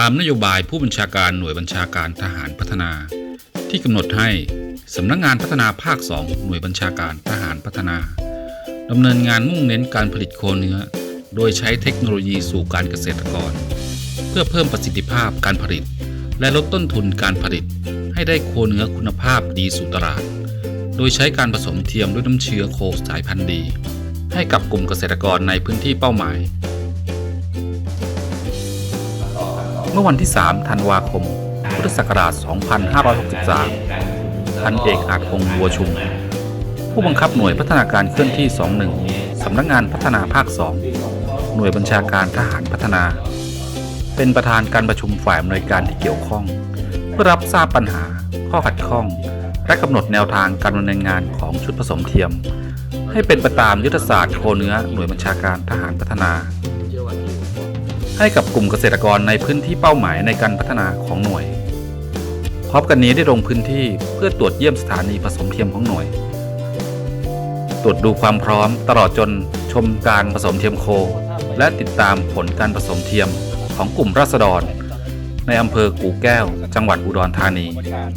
ตามนโยบายผู้บัญชาการหน่วยบัญชาการทหารพัฒนา ที่กำหนดให้สำนักงงานพัฒนาภาค 2 หน่วยบัญชาการทหารพัฒนาดำเนินงานมุ่งเน้นการผลิตโคเนื้อ โดยใช้เทคโนโลยีสู่การเกษตรกร เพื่อเพิ่มประสิทธิภาพการผลิต และลดต้นทุนการผลิต ให้ได้โคเนื้อคุณภาพดีสู่ตลาด โดยใช้การผสมเทียมด้วยน้ำเชื้อโคสายพันธุ์ดี ให้กับกลุ่มเกษตรกรในพื้นที่เป้าหมาย มื่อวันที่ 3 ธันวาคม พุทธศักราช 2563 พันเอกอาจพงบัวชุม ผู้บังคับหน่วยพัฒนาการเคลื่อนที่ 21 สำนักงานพัฒนาภาค 2 หน่วยบัญชาการทหารพัฒนา เป็นประธานการประชุมฝ่ายอำนวยการที่เกี่ยวข้อง เพื่อรับทราบปัญหา ข้อขัดข้อง และกำหนดแนวทางการดำเนินงานของชุดผสมเทียม ให้เป็นไปตามยุทธศาสตร์โคเนื้อหน่วยบัญชาการทหารพัฒนา ให้กับกลุ่มเกษตรกรในพื้นที่เป้าหมายในการพัฒนาของหน่วย พร้อมกันนี้ได้ลงพื้นที่เพื่อตรวจเยี่ยมสถานีผสมเทียมของหน่วย ตรวจดูความพร้อมตลอดจนชมการผสมเทียมโค และติดตามผลการผสมเทียมของกลุ่มราษฎร ในอำเภอกู่แก้ว จังหวัดอุดรธานีบริการ